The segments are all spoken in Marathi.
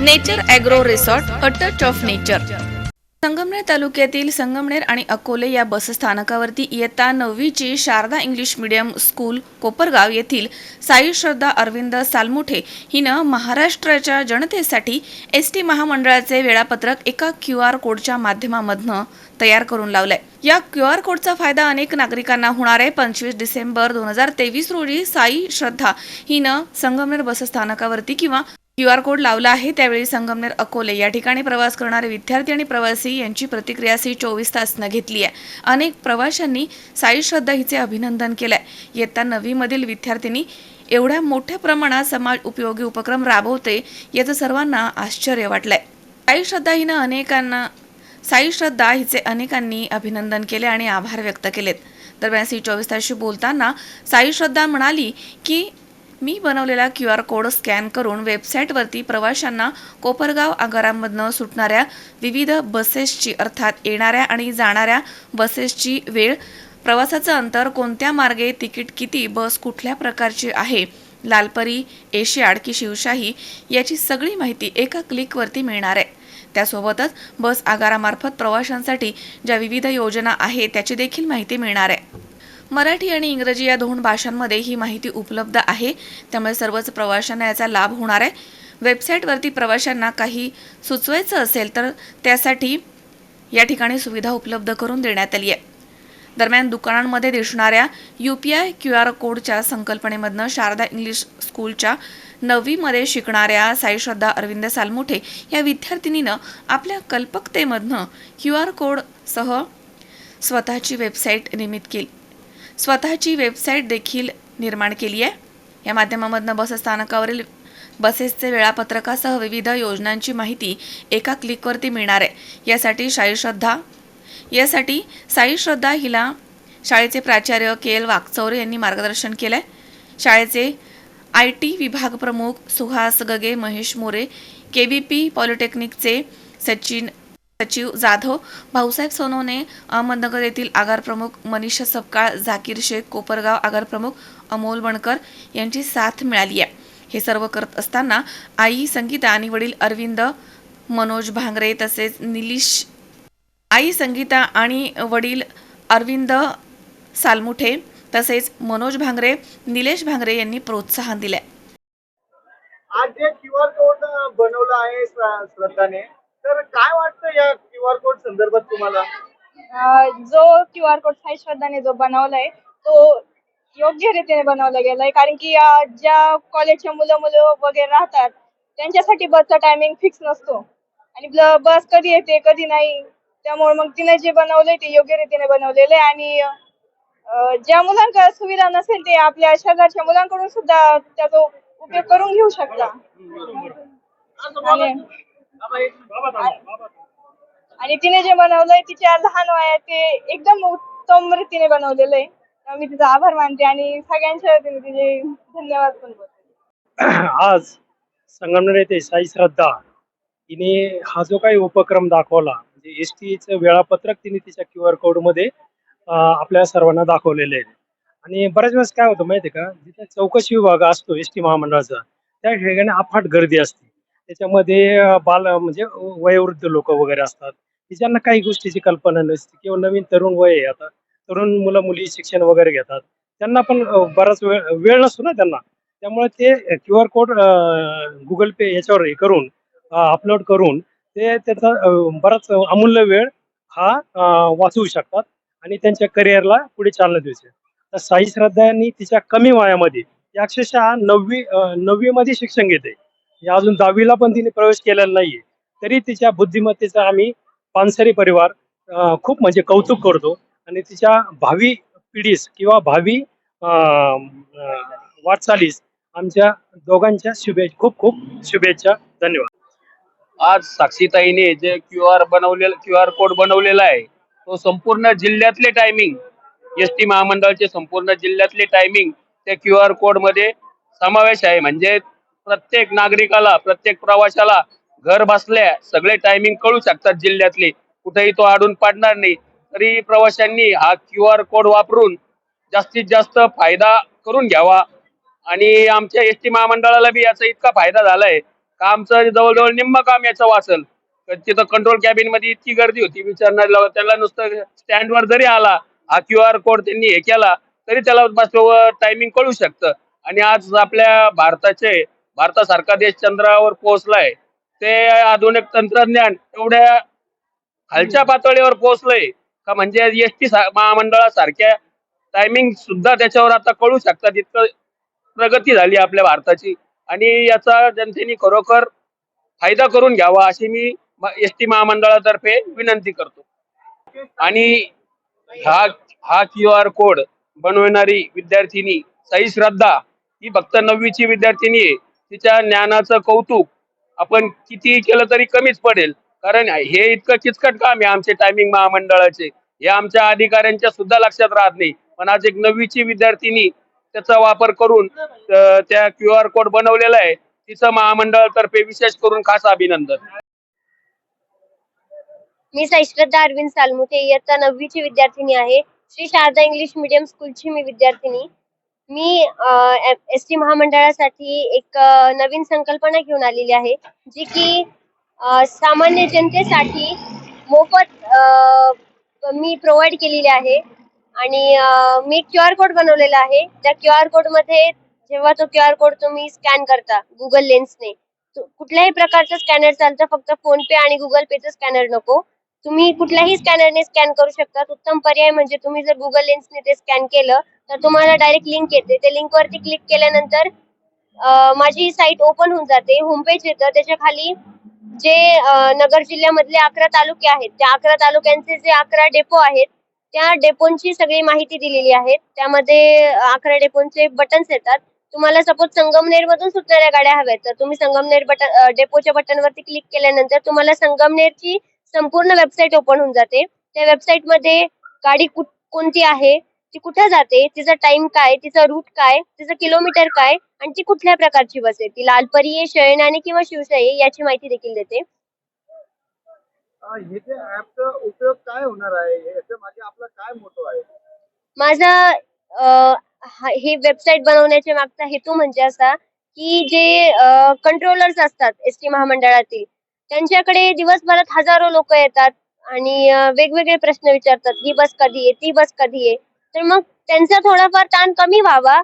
Nature agro resort a touch of nature. Sangamner तालुक्यातील संगमनेर आणि अकोले या बसस्थानकावरती इयत्ता नववीची Sharada English medium school Kopargaon येथील साई श्रद्धा अरविंद सालमुठे हिनं महाराष्ट्राच्या जनतेसाठी एस टी महामंडळाचे वेळापत्रक एका क्यू आर कोडच्या माध्यमामधनं तयार करून लावलंय. या क्यू आर कोडचा फायदा अनेक नागरिकांना होणार आहे. पंचवीस डिसेंबर दोन हजार तेवीस रोजी साई श्रद्धा हिनं संगमनेर बसस्थानकावरती किंवा क्यू आर कोड लावला आहे त्यावेळी संगमनेर अकोले या ठिकाणी प्रवास करणारे विद्यार्थी आणि प्रवासी यांची प्रतिक्रिया सी चोवीस तासनं घेतली आहे. अनेक प्रवाशांनी साई श्रद्धा हिचे अभिनंदन केलंय. इयत्ता नववीमधील विद्यार्थिनी एवढ्या मोठ्या प्रमाणात समाज उपयोगी उपक्रम राबवते याचं सर्वांना आश्चर्य वाटलंय. साई श्रद्धा हिनं अनेकांना साई श्रद्धा हिचे अनेकांनी अभिनंदन केले आणि आभार व्यक्त केलेत. दरम्यान सी चोवीस तासशी बोलताना साई श्रद्धा म्हणाली की मी बनवलेला क्यू आर कोड स्कॅन करून वेबसाईटवरती प्रवाशांना कोपरगाव आगारामधनं सुटणाऱ्या विविध बसेसची अर्थात येणाऱ्या आणि जाणाऱ्या बसेसची वेळ प्रवासाचं अंतर कोणत्या मार्गे तिकीट किती बस कुठल्या प्रकारची आहे लालपरी एशियाड की शिवशाही याची सगळी माहिती एका क्लिकवरती मिळणार आहे. त्यासोबतच बस आगारामार्फत प्रवाशांसाठी ज्या विविध योजना आहेत त्याची देखील माहिती मिळणार आहे. मराठी आणि इंग्रजी या दोन भाषांमध्ये ही माहिती उपलब्ध आहे. त्यामुळे सर्वच प्रवाशांना याचा लाभ होणार आहे. वेबसाईटवरती प्रवाशांना काही सुचवायचं असेल तर त्यासाठी या ठिकाणी सुविधा उपलब्ध करून देण्यात आली आहे. दरम्यान दुकानांमध्ये दिसणाऱ्या U P I Q R कोडच्या संकल्पनेमधनं शारदा इंग्लिश स्कूलच्या नववीमध्ये शिकणाऱ्या साईश्रद्धा अरविंद सालमुठे या विद्यार्थिनीनं आपल्या कल्पकतेमधनं क्यू आर कोडसह स्वतःची वेबसाईट निर्मित केली. स्वतःची वेबसाईट देखील निर्माण केली आहे. या माध्यमामधनं बसस्थानकावरील बसेसचे वेळापत्रकासह विविध योजनांची माहिती एका क्लिकवरती मिळणार आहे. यासाठी साई श्रद्धा यासाठी साई श्रद्धा हिला शाळेचे प्राचार्य के एल वाकचौरे यांनी मार्गदर्शन केलं आहे शाळेचे आय टी विभाग प्रमुख Suhas Gage Mahesh More K B P पॉलिटेक्निकचे Sachin सचिव जाधव भाऊसाहेब सोनोने अहमदनगर येथील आगार प्रमुख मनीषा सपकाळ झाकीर शेख कोपरगाव आगार प्रमुख अमोल बणकर यांची साथ मिळाली आहे. हे सर्व करत असताना आई संगीता आणि वडील अरविंद मनोज भांगरे तसेच निलिश आई संगीता आणि वडील अरविंद सालमुठे तसेच मनोज भांगरे निलेश भांगरे यांनी प्रोत्साहन दिले आज जे क्यू आर कोड बनवलं आहे श्रद्धाने तर काय वाटतं या क्यू आर कोड संदर्भात तुम्हाला? अं, जो क्यू आर कोड साई श्रद्धाने जो बनवलाय तो योग्य रीतीने बनवला गेलाय. कारण की अं, ज्या कॉलेजचे मुलं मुलं वगैरे राहतात त्यांच्यासाठी बसचा टायमिंग फिक्स नसतो. आणि बस कधी येते कधी नाही त्यामुळे मग तिने जे बनवलंय ते योग्य रीतीने बनवलेलं आहे. आणि अं, ज्या मुलांकडे सुविधा नसेल ते आपल्या शेजारच्या मुलांकडून सुद्धा त्याचा उपयोग करून घेऊ शकता. आणि आणि तिने जे बनवलंय तिच्या लहान वयात ते एकदम उत्तम रीतीने बनवलेलं आहे मी तिचा आभार मानते आणि सगळ्यांच्या वतीने तिचे धन्यवाद पण बोलते. आज संगमनेर येथे साई श्रद्धा हिने हा जो काही उपक्रम दाखवला म्हणजे एस टीचं वेळापत्रक तिने तिच्या क्यू आर कोडमध्ये आपल्या सर्वांना दाखवलेले. आहे आणि बऱ्याच वेळेस काय होतं माहिती का जिथे चौकशी विभाग असतो एस टी महामंडळाचा त्या ठिकाणी अफाट गर्दी असते. त्याच्यामध्ये बाल म्हणजे वयोवृद्ध लोक वगैरे असतात. की ज्यांना काही गोष्टीची कल्पना नसते किंवा नवीन तरुण वय आहे आता. तरुण मुलं मुली शिक्षण वगैरे घेतात. त्यांना पण बराच वेळ वेळ नसतो ना त्यांना. त्यामुळे ते Q R code Google Pay याच्यावर हे करून अपलोड करून ते त्याचा बराच अमूल्य वेळ हा वाचवू शकतात आणि त्यांच्या करिअरला पुढे चालना देऊ शकतात. तर साई श्रद्धा यांनी तिच्या कमी वयामध्ये अक्षरशः नववी नववी मध्ये शिक्षण घेते. अजून दहावीला पण तिने प्रवेश केलेला नाहीये. तरी तिच्या बुद्धिमत्तेचा आम्ही पानसरी परिवार खूप म्हणजे कौतुक करतो. आणि तिच्या भावी पिढीस किंवा भावी वाटचालीस आमच्या दोघांच्या शुभेच्छा खूप खूप शुभेच्छा. धन्यवाद. आज साक्षीताईने जे क्यू आर बनवलेला क्यू आर कोड बनवलेला आहे तो संपूर्ण जिल्ह्यातले टायमिंग एस टी महामंडळाचे संपूर्ण जिल्ह्यातले टायमिंग त्या क्यू आर कोडमध्ये समावेश आहे. म्हणजे प्रत्येक नागरिकाला प्रत्येक प्रवाशाला घर बसल्या सगळे टायमिंग कळू शकतात जिल्ह्यातले. कुठेही तो अडून पाडणार नाही. तरी प्रवाशांनी हा क्यू आर कोड वापरून जास्तीत जास्त फायदा करून घ्यावा. आणि आमच्या एस टी महामंडळाला बी याचा इतका फायदा झालाय. का आमचं जवळजवळ निम्म काम याचं वाचल. तर तिथं कंट्रोल कॅबिनमध्ये इतकी गर्दी होती विचारणार त्याला नुसतं स्टँडवर जरी आला हा क्यू आर कोड त्यांनी हे केला तरी त्याला बस टायमिंग कळू शकतं. आणि आज आपल्या भारताचे भारतासारखा देश चंद्रावर पोहोचलाय. ते आधुनिक तंत्रज्ञान एवढ्या खालच्या पातळीवर पोहोचलंय. का म्हणजे एस टी महामंडळासारख्या टायमिंग सुद्धा त्याच्यावर आता कळू शकतात. इतकं प्रगती झाली आपल्या भारताची. आणि याचा जनतेने खरोखर फायदा करून घ्यावा अशी मी एस टी महामंडळातर्फे विनंती करतो. आणि हा हा क्यू आर कोड बनवणारी विद्यार्थिनी साई श्रद्धा ही फक्त नववीची विद्यार्थिनी आहे. तिच्या ज्ञानाचं कौतुक आपण किती केलं तरी कमीच पडेल. कारण हे इतकं किचकट काम आहे आमचे टायमिंग महामंडळाचे. हे आमच्या अधिकाऱ्यांच्या सुद्धा लक्षात राहत नाही. पण आज एक नववीची विद्यार्थिनी त्याचा वापर करून त्या क्यू आर कोड बनवलेला आहे. तिचं महामंडळातर्फे विशेष करून खास अभिनंदन. मी साईश्रद्धा अरविंद सालमुते इयत्ता नववीची विद्यार्थिनी आहे. श्री शारदा इंग्लिश मीडियम स्कूलची मी विद्यार्थिनी. मी एस टी महामंडळासाठी एक नवीन संकल्पना घेऊन आलेली आहे जी की सामान्य जनतेसाठी मोफत मी प्रोव्हाइड केलेली आहे आणि मी क्यू आर कोड बनवलेला आहे. त्या क्यू आर कोडमध्ये जेव्हा तो क्यू आर कोड तुम्ही स्कॅन करता गुगल लेन्सने कुठल्याही प्रकारचं स्कॅनर चालतं फक्त फोन पे आणि गुगल पेचं स्कॅनर नको. तुम्ही कुठल्याही स्कॅनरने स्कॅन करू शकता. उत्तम पर्याय म्हणजे तुम्ही जर गुगल लेन्सने ते स्कॅन केलं तर तुम्हाला डायरेक्ट लिंक येते. त्या लिंकवरती क्लिक केल्यानंतर माझी साईट ओपन होऊन जाते. होमपेज येतं त्याच्याखाली जे नगर जिल्ह्यामधले अकरा तालुके आहेत त्या अकरा तालुक्यांचे जे अकरा डेपो आहेत त्या डेपोंची सगळी माहिती दिलेली आहे. त्यामध्ये अकरा डेपोंचे बटन्स येतात. तुम्हाला सपोज संगमनेर मधून सुटणाऱ्या गाड्या हव्यात तर तुम्ही संगमनेर बटन डेपोच्या बटनवरती क्लिक केल्यानंतर तुम्हाला संगमनेरची संपूर्ण वेबसाईट ओपन होऊन जाते. त्या वेबसाईटमध्ये गाडी कोणती आहे ती कुठे जाते तिचा टाइम काय तिचा रूट काय तिचं किलोमीटर काय आणि ती कुठल्या प्रकारची बस आहे? ती लालपरी आहे शयनानी किंवा शिवशाही याची माहिती देखील देते. अं, हे जे ऍपचा उपयोग काय होणार आहे? याच्या मागे आपला काय मोठो आहे? माझा हा- ही वेबसाईट बनवण्याच्या मागचा हेतू म्हणजे असा की जे कंट्रोलर्स असतात एस टी महामंडळातील त्यांच्याकडे दिवसभरात हजारो लोक येतात आणि वेगवेगळे प्रश्न विचारतात ही बस कधी आहे? ती बस कधी आहे? तर मग त्यांचा थोडाफार ताण कमी व्हावा.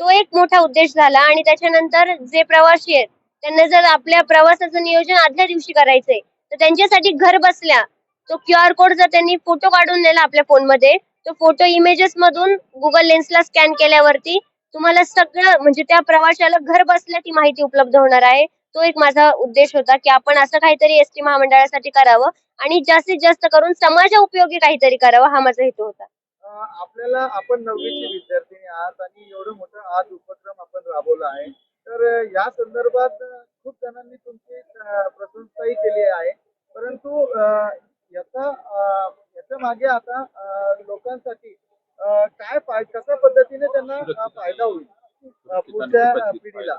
तो एक मोठा उद्देश झाला आणि त्याच्यानंतर जे प्रवासी आहेत त्यांना जर आपल्या प्रवासाचं नियोजन आदल्या दिवशी करायचंय तर त्यांच्यासाठी घर बसल्या तो क्यू आर कोड जर त्यांनी फोटो काढून नेला आपल्या फोनमध्ये तो फोटो इमेजेस मधून गुगल लेन्सला स्कॅन केल्यावरती तुम्हाला सगळं म्हणजे त्या प्रवाशाला घर बसल्या ती माहिती उपलब्ध होणार आहे. तो एक माझा उद्देश होता की आपण असं काहीतरी एस टी महामंडळासाठी करावं आणि जास्तीत जास्त करून समाजा उपयोगी काहीतरी करावं हा माझा हेतू होता. आपल्याला आपण नववीची विद्यार्थिनी आहात आणि एवढं मोठं आज उपक्रम आपण राबवला आहे. तर या संदर्भात खूप जणांनी तुमची प्रशंसाही केली आहे. परंतु याचा याच्या मागे आता लोकांसाठी काय कशा पद्धतीने त्यांना फायदा होईल पुढच्या पिढीला?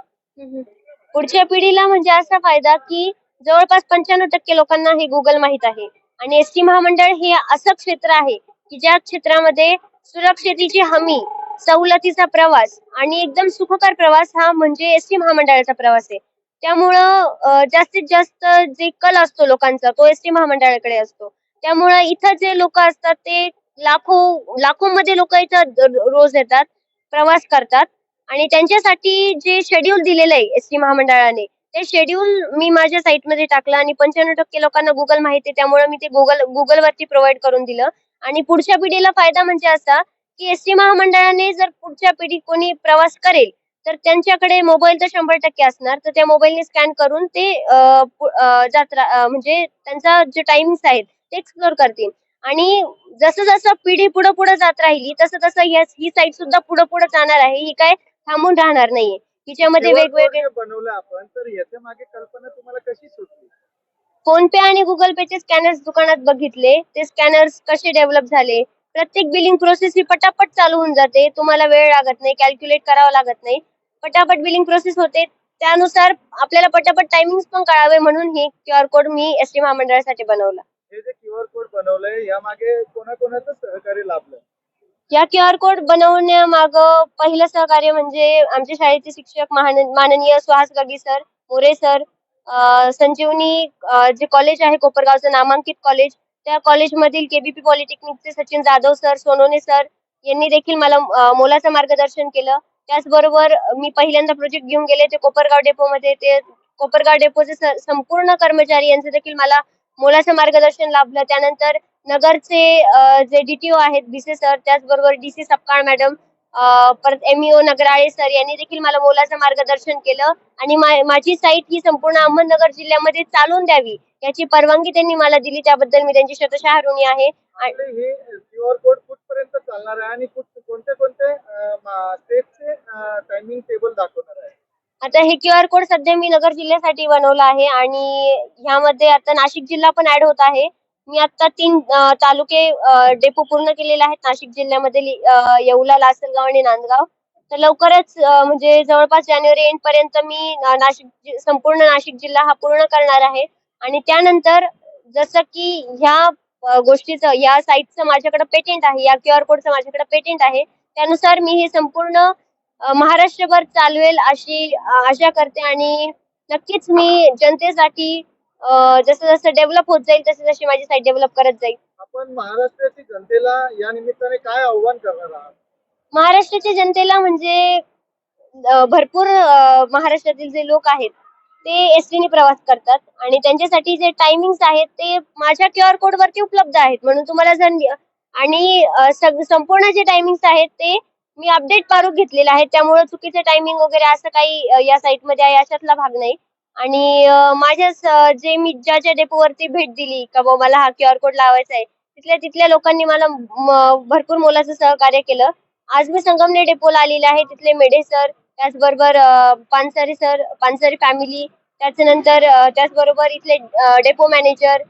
पुढच्या पिढीला म्हणजे असा फायदा की जवळपास पंच्याण्णव टक्के लोकांना हे गुगल माहीत आहे. आणि एस टी महामंडळ हे असं क्षेत्र आहे की ज्या क्षेत्रामध्ये सुरक्षेची हमी सवलतीचा प्रवास आणि एकदम सुखकर प्रवास हा म्हणजे एस टी महामंडळाचा प्रवास आहे. त्यामुळं जास्तीत जास्त जे कल असतो लोकांचा तो एस टी महामंडळाकडे असतो. त्यामुळं इथं जे लोक असतात ते लाखो लाखोमध्ये लोक इथं रोज येतात प्रवास करतात. आणि त्यांच्यासाठी जे शेड्यूल दिलेलं आहे एस टी महामंडळाने ते शेड्यूल मी माझ्या साईटमध्ये टाकलं आणि पंच्याण्णव टक्के लोकांना गुगल माहिती आहे त्यामुळे मी ते गुगल गुगलवरती प्रोव्हाइड करून दिलं. आणि पुढच्या पिढीला फायदा म्हणजे असा की एस टी महामंडळाने जर पुढच्या पिढी कोणी प्रवास करेल तर त्यांच्याकडे मोबाईल तर शंभर टक्के असणार. तर त्या मोबाईलने स्कॅन करून ते जात्रा म्हणजे त्यांचा जे टाइमिंग्स आहेत ते एक्सप्लोर करतील. आणि जसं जसं पिढी पुढे पुढे जात राहिली तसं तसं ही साईट सुद्धा पुढे पुढे जाणार आहे. ही काय थांबून राहणार नाहीये. code वेगवेगळे बनवलं आपण तर याच्या मागे कल्पना तुम्हाला कशी सुचली फोन पे आणि गुगल पेचे स्कॅनर्स दुकानात बघितले. ते स्कॅनर्स कसे डेव्हलप झाले? प्रत्येक बिलिंग प्रोसेस ही पटापट चालू होऊन जाते. तुम्हाला वेळ लागत नाही कॅल्क्युलेट करावं लागत नाही. पटापट बिलिंग प्रोसेस होते. त्यानुसार आपल्याला पटापट टायमिंग पण कळावे म्हणून हे क्यू आर कोड मी एस टी महामंडळासाठी बनवला. हे जे क्यूआर कोड बनवलंय यामागे कोणाकोणाचं सहकार्य लाभलं या क्यू आर कोड बनवण्यामाग पहिलं सहकार्य म्हणजे आमच्या शाळेचे शिक्षक महान- माननीय सुहास गगी सर मोरे सर संजीवनी जे कॉलेज आहे कोपरगावचं नामांकित कॉलेज त्या कॉलेजमधील केबीपी पॉलिटेक्निकचे सचिन जाधव सर सोनोने सर यांनी देखील मला मोलाचं मार्गदर्शन केलं. त्याचबरोबर मी पहिल्यांदा प्रोजेक्ट घेऊन गेले ते कोपरगाव डेपोमध्ये ते कोपरगाव डेपोचे स- संपूर्ण कर्मचारी यांचं देखील मला मोलाचं मार्गदर्शन लाभलं. त्यानंतर नगरचे जे डीटीओ आहेत बिसे सर त्याचबरोबर डीसी सपकाळ मॅडम परत एमईओ नगराळे सर यांनी देखील मला मोलाचं मार्गदर्शन केलं आणि माझी साईट ही संपूर्ण अहमदनगर जिल्ह्यामध्ये चालून द्यावी याची परवानगी त्यांनी मला दिली त्याबद्दल मी त्यांची शतशः ऋणी आहे. आणि आपले क्यूआर कोड कुठपर्यंत चालणार आहे आणि कुठ कोणते कोणते स्टेटचे टायमिंग टेबल दाखवणार आहे? आता हे क्यू आर कोड सध्या मी नगर जिल्ह्यासाठी बनवलं आहे आणि ह्यामध्ये आता नाशिक जिल्हा पण ऍड होत आहे. मी आता तीन अ, तालुके डेपो पूर्ण केलेले आहेत. नाशिक जिल्ह्यामध्ये लि- अ, येवला लासलगाव आणि नांदगाव. तर लवकरच अ, म्हणजे जवळपास जानेवारी एंड पर्यंत मी ना- नाशिक जि- संपूर्ण नाशिक जिल्हा हा पूर्ण करणार आहे. आणि त्यानंतर जसं की ह्या अ, गोष्टीचं या साईटचं माझ्याकडे पेटेंट आहे या क्यू आर कोडचं माझ्याकडे पेटेंट आहे. त्यानुसार मी हे संपूर्ण अ, महाराष्ट्रभर चालवेल अशी अ, आशा करते आणि नक्कीच मी जनतेसाठी जसं जसं डेव्हलप होत जाईल तसे जशी माझी साईट डेव्हलप करत जाईल. आपण महाराष्ट्राची जनतेला या निमित्ताने काय आव्हान करणार आहात? महाराष्ट्राच्या जनतेला म्हणजे अ, भरपूर अ, महाराष्ट्रातील जे लोक आहेत ते एस टीने प्रवास करतात. आणि त्यांच्यासाठी जे टायमिंग्स आहेत ते माझ्या क्यू आर कोड वरती उपलब्ध आहेत. म्हणून तुम्हाला जर नि- आणि अ, सग- संपूर्ण जे टायमिंग्स आहेत ते मी अपडेट मारून घेतलेले आहेत त्यामुळे चुकीचं टायमिंग वगैरे असं काही अ, या साईटमध्ये आहे अशातला भाग नाही. आणि माझ्या जे मी ज्याच्या डेपोवरती भेट दिली का बाबा मला हा क्यूआर कोड लावायचा आहे तिथल्या तिथल्या लोकांनी मला भरपूर मोलाचं सहकार्य केलं. आज मी संगमने डेपोला आलेले आहे तिथले मेढे सर त्याचबरोबर पानसरी पानसरे सर पानसरे फॅमिली त्याच्यानंतर त्याचबरोबर इथले डेपो मॅनेजर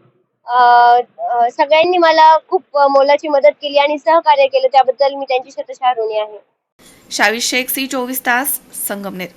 सगळ्यांनी मला खूप मोलाची मदत केली आणि सहकार्य केलं त्याबद्दल मी त्यांची शतशः ऋणी आहे. शावी शेख सी चोवीस तास संगमनेर.